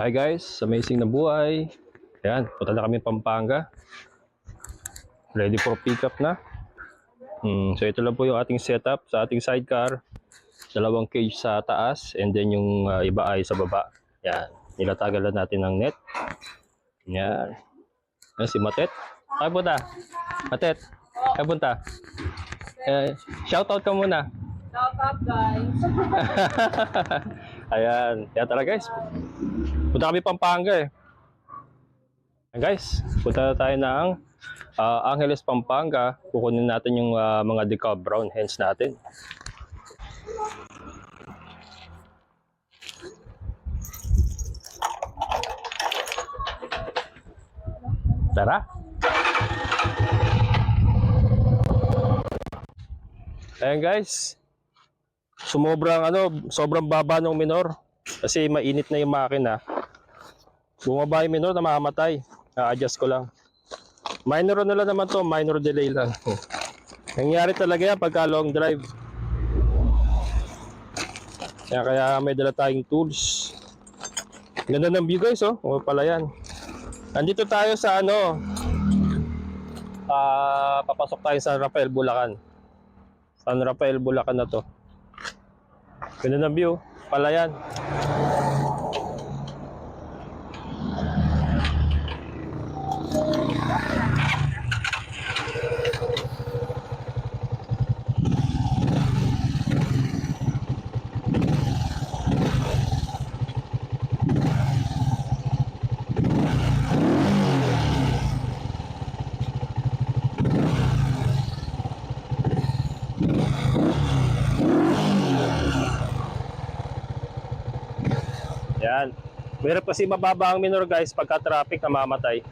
Hi guys, amazing na buhay. Ayan, punta na kami Pampanga. Ready for pickup na. Hmm, so ito lang po yung ating setup sa ating sidecar. Dalawang cage sa taas and then yung uh, iba ay sa baba. Yan, nilatagal lang natin ng net. Yan. Yan si Matet. Ay punta. Matet. Ay punta. Eh, shoutout ka muna. Shout out guys. Ayan. Kaya tara guys. Punta kami Pampanga eh. Ayan guys, punta na tayo ng ah, Angeles, Pampanga. Kukunin natin yung ah, mga decal brown hens natin. Tara. Ayan guys, sumobrang ano, sobrang baba ng minor kasi mainit na yung makina. Bumaba yung minor na mamamatay. A-adjust ko lang. Minor na lang naman to, minor delay lang. Nangyari talaga yan pagka long drive. Kaya, kaya may dala tayong tools. Ganda ng view guys oh. O pala yan. Nandito tayo sa ano. Ah, papasok tayo sa Rafael Bulacan. San Rafael Bulacan na to. Ganda ng view. Palayan. Yan. Meron kasi mababa ang minor guys pagka traffic namamatay.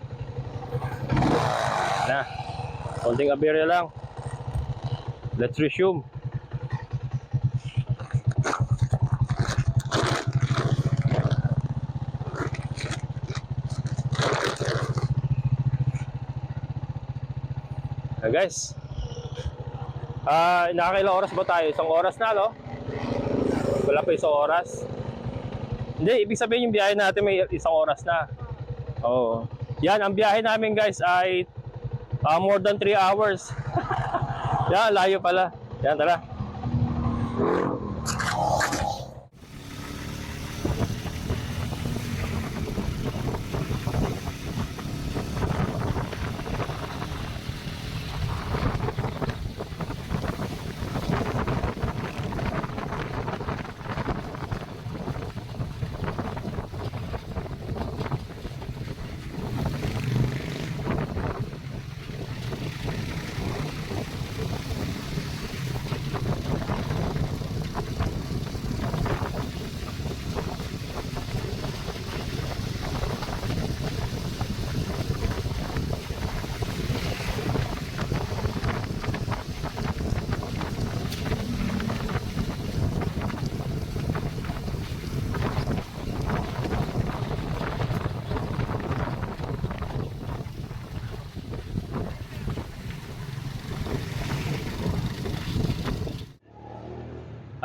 Na. Konting aberya lang. Let's resume. Ah, guys. Ah, nakakailang oras ba tayo? Isang oras na, no? Wala pa isang oras. Hindi, ibig sabihin yung biyahe natin may isang oras na. Oo. Yan, ang biyahe namin guys ay ah, more than 3 hours. Yan, layo pala. Yan, tara.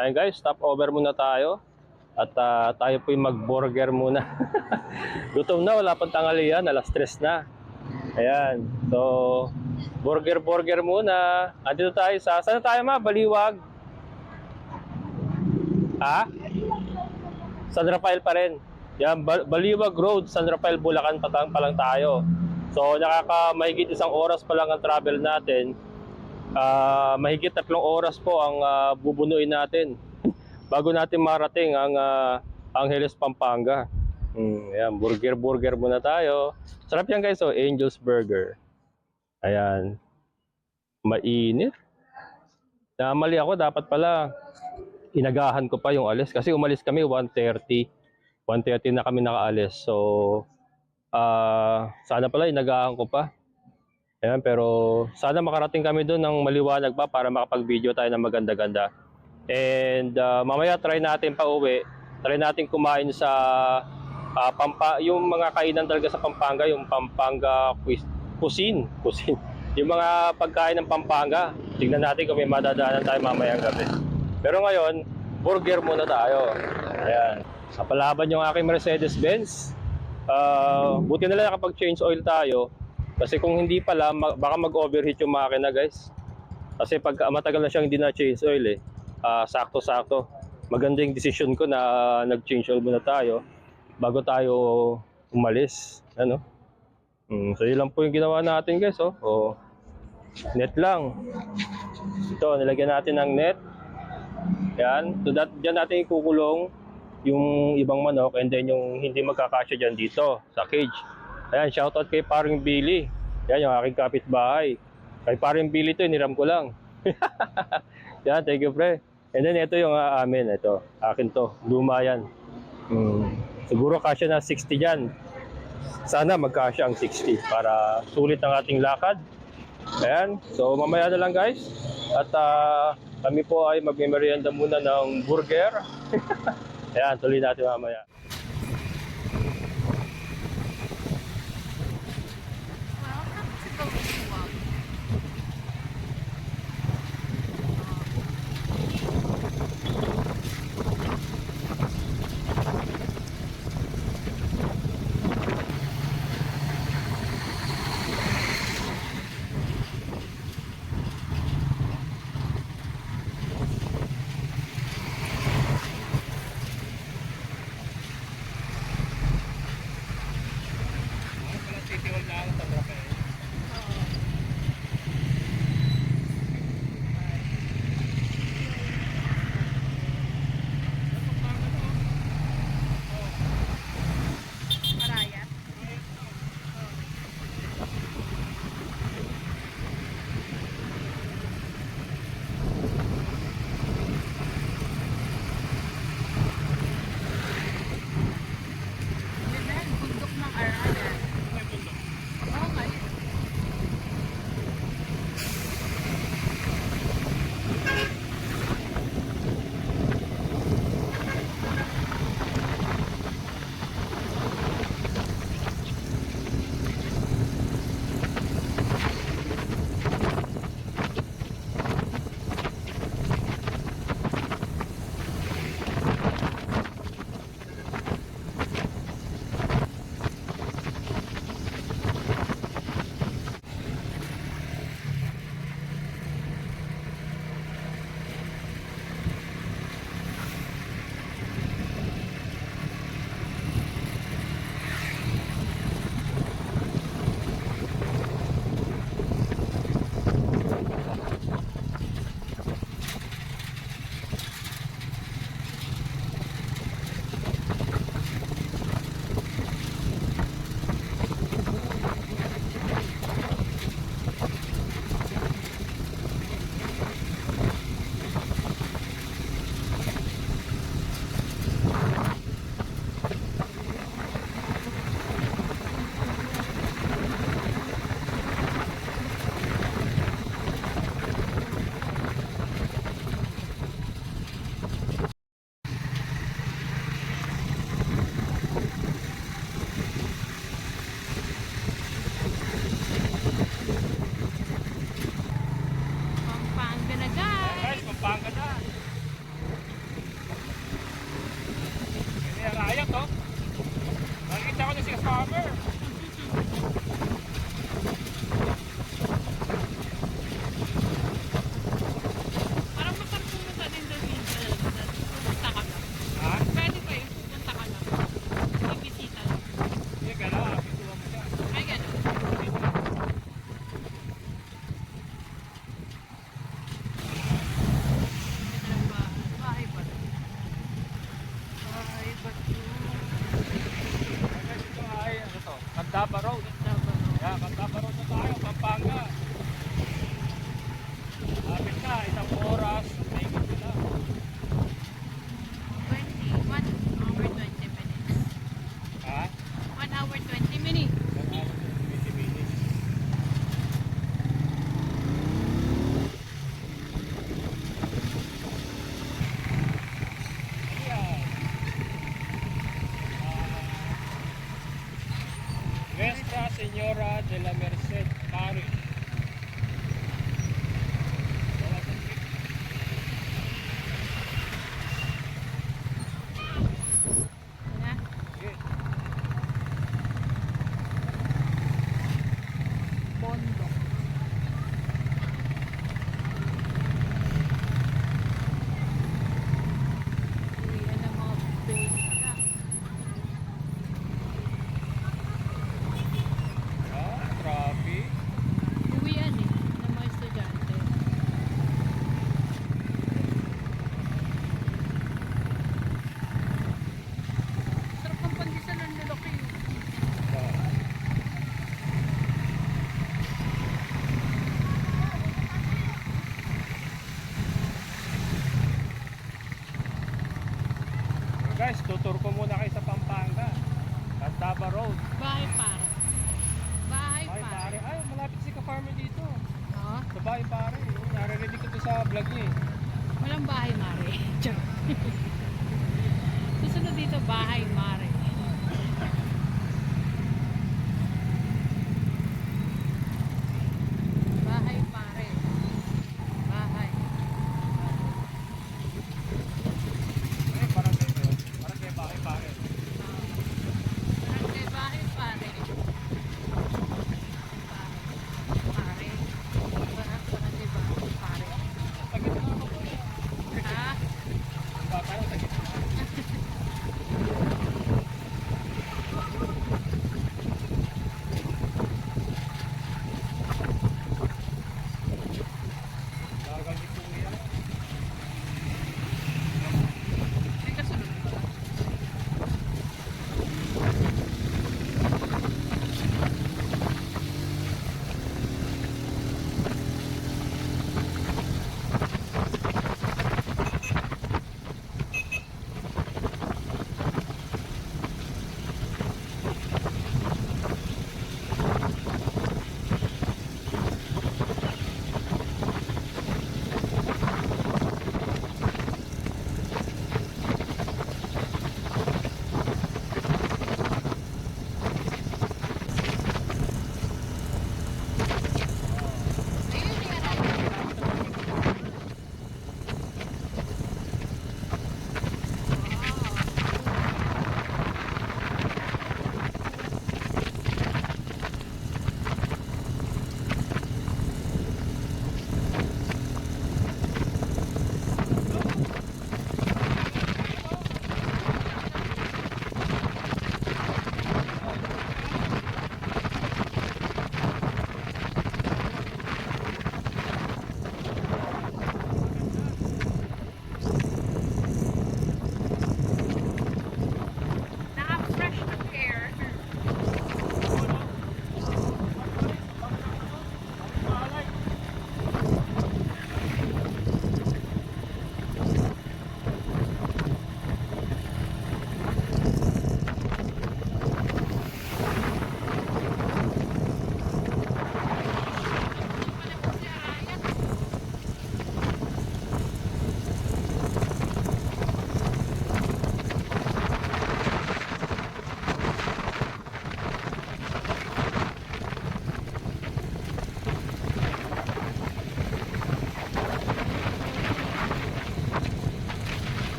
Ayan guys, stop over muna tayo. At ah, tayo po yung mag-burger muna. Gutom na, wala pang tanghalian, alas stress na. Ayan, so burger-burger muna. Andito tayo sa, saan na tayo ma? Baliwag? Ha? San Rafael pa rin. Yan, Ba- Baliwag Road, San Rafael, Bulacan pa, pa lang tayo. So nakaka mahigit isang oras pa lang ang travel natin. Ah, mahigit tatlong oras po ang ah, bubunuin natin bago natin marating ang ah, Angeles, Pampanga. Mm, ayan, burger burger muna tayo. Sarap yan guys, oh, Angel's Burger. Ayan. Mainit. Namali ako, dapat pala inagahan ko pa yung alis kasi umalis kami 1:30. 1:30 na kami nakaalis. So ah sana pala inagahan ko pa. Ayan, pero sana makarating kami doon ng maliwanag pa para makapag-video tayo ng maganda-ganda. And ah, mamaya try natin pa uwi. Try natin kumain sa ah, Pampa, yung mga kainan talaga sa Pampanga, yung Pampanga cuis- cuisine, cuisine. Yung mga pagkain ng Pampanga. Tingnan natin kung may madadaanan tayo mamayang gabi. Pero ngayon, burger muna tayo. Ayan. Napalaban yung aking Mercedes-Benz. Ah, buti na lang nakapag-change oil tayo. Kasi kung hindi pala, ma- baka mag-overheat yung makina guys. Kasi pag matagal na siyang hindi na-change oil eh, ah, sakto-sakto. Maganda yung decision ko na nag-change oil muna tayo bago tayo umalis. Ano? Mm, so yun lang po yung ginawa natin guys. Oh. Oh. Net lang. Ito, nilagyan natin ng net. Yan. So that, dyan natin ikukulong yung ibang manok and then yung hindi magkakasya dyan dito sa cage. Ayan, shoutout kay paring Billy. Yan, yung aking kapitbahay. Kay paring Billy to, iniram ko lang. yan, thank you pre. And then ito yung ah, amin, ito. Akin to, luma yan. Hmm. Siguro kasya na 60 dyan. Sana magkasya ang 60 para sulit ang ating lakad. Ayan, so mamaya na lang guys. At ah, kami po ay magmemerienda muna ng burger. Ayan, tuloy natin mamaya.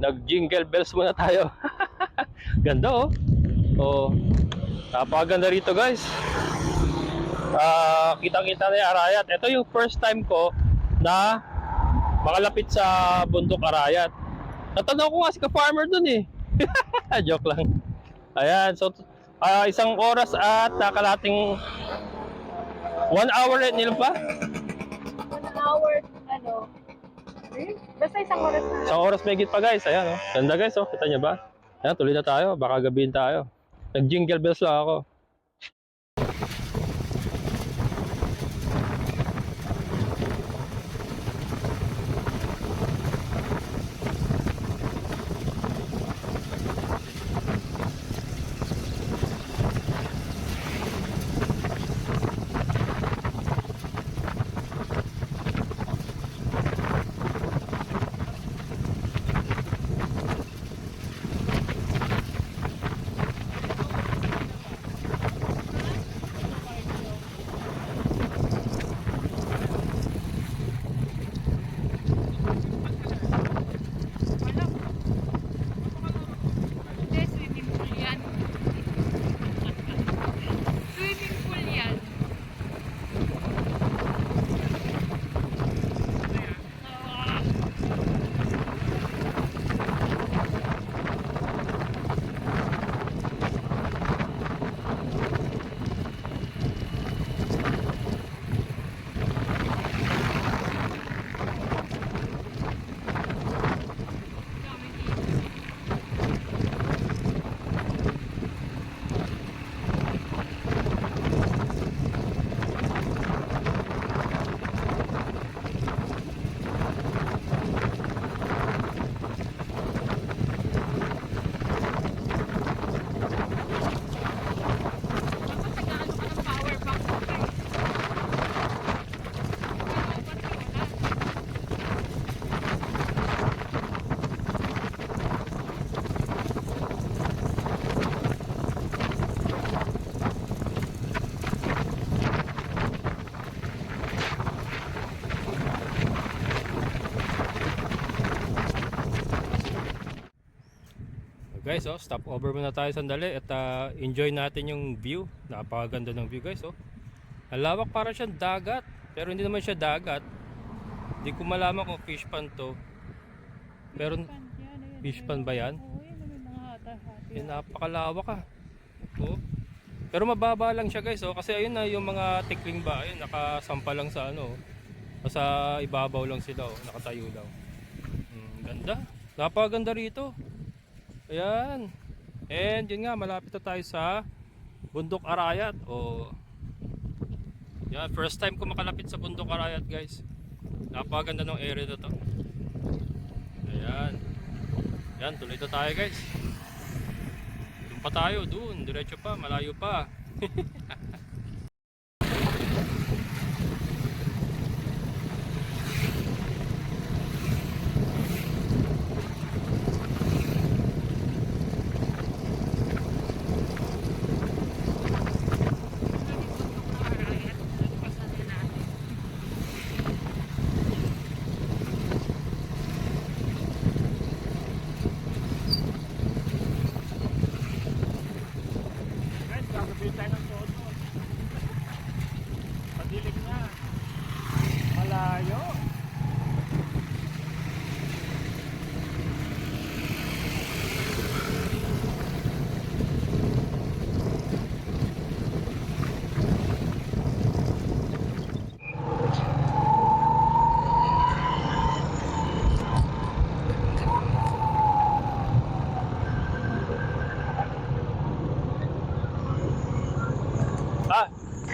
Nag-jingle bells muna tayo. Ganda oh. Oh. Napakaganda rito guys. Ah, kitang-kita na yung Arayat. Ito yung first time ko na makalapit sa bundok Arayat. Natanaw ko nga si ka-farmer dun eh. Joke lang. Ayan, so ah, isang oras at nakalating one hour and ilan pa? One hour, ano. Basta isang oras na. Isang oras may pa guys. Ayan oh. Ganda guys oh. Kita niyo ba? Ayan, tuloy na tayo. Baka gabihin tayo. Nag-jingle bells lang ako. Guys, oh, stop over muna tayo sandali at ah, enjoy natin yung view. Napakaganda ng view, guys, oh. Ang lawak para siyang dagat, pero hindi naman siya dagat. Hindi ko malaman kung fish pan to. Pero yan, fish ayan. pan ba yan? Oo, yan, may mga hata-hati. Eh, napakalawak ah. Oh. Pero mababa lang siya guys oh kasi ayun na yung mga tikling ba ayun nakasampa lang sa ano oh. sa ibabaw lang sila oh nakatayo lang. Hmm, ganda. Napakaganda rito. Ayan. And yun nga malapit na tayo sa Bundok Arayat oh. Yan, first time ko makalapit sa Bundok Arayat guys. Napakaganda ng area na to. Ayan. Yan, tuloy na tayo guys. Doon pa tayo, doon. Diretso pa, malayo pa.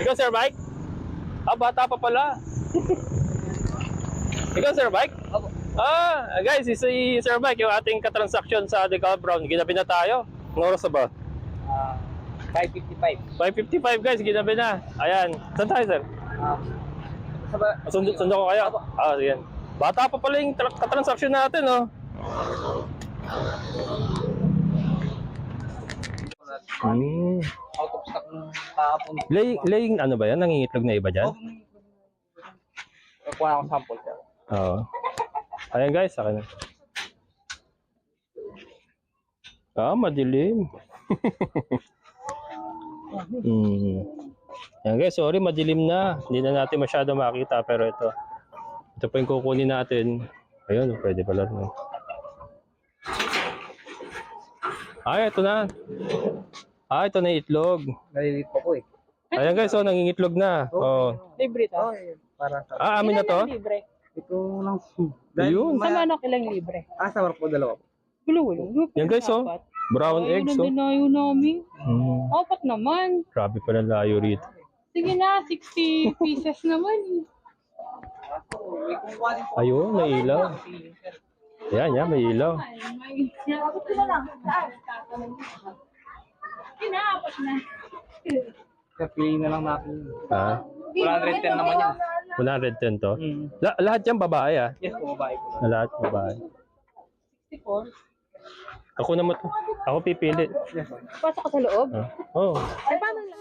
ikaw Sir Mike? Ah, bata pa pala. ikaw Sir Mike? Ah, guys, si si Sir Mike, yung ating katransaksyon sa Decal Brown, ginabi na tayo. Ang oras na ba? Ah, 555. 5.55 guys, ginabi na. Ayan. Saan tayo, sir? Ah, sa ba? Sundo, sundo ko kayo. Ah, sige. Bata pa pala yung tra- katransaksyon natin, oh. Hmm. Nung kahapon. Lay, laying ano ba yan? Nangingitlog na iba dyan? Kuha ako sample siya. Oo. Ayan guys, sa akin. Ah, madilim. mm. Yan guys, sorry, madilim na. Hindi na natin masyado makita, pero ito. Ito pa yung kukunin natin. Ayun, pwede pala. No? Ay, ito na. Ah, ito na yung itlog. Nalilit pa ko eh. Ayan guys, oh, nangingitlog na. Oh. Libre to. Oh, para sa... Ah, amin na to? Ilan ang libre? Ito lang. Ayun. Sa manok ilang libre? Ah, sa warp ko dalawa. Gulo, gulo. Yan guys, oh. Brown Ay, eggs, oh. nandinayo namin. Mm, Apat naman. grabe pala layo rito. Sige na, 60 pieces naman. Ayun, may ilaw. Yan, yan, may ilaw. Ay, may... Sinakapot ko na lang. Kinaapat na. Kaya piliin na lang natin. Ah, 110 naman yan. 110 to. Mm. La- lahat yan babae ah. Yes, po, babae ko. Lahat babae. 64. Ako naman to. Ako pipili. Yes, po. Pasok ka sa loob? Ah. Oh. Ay, paano lang?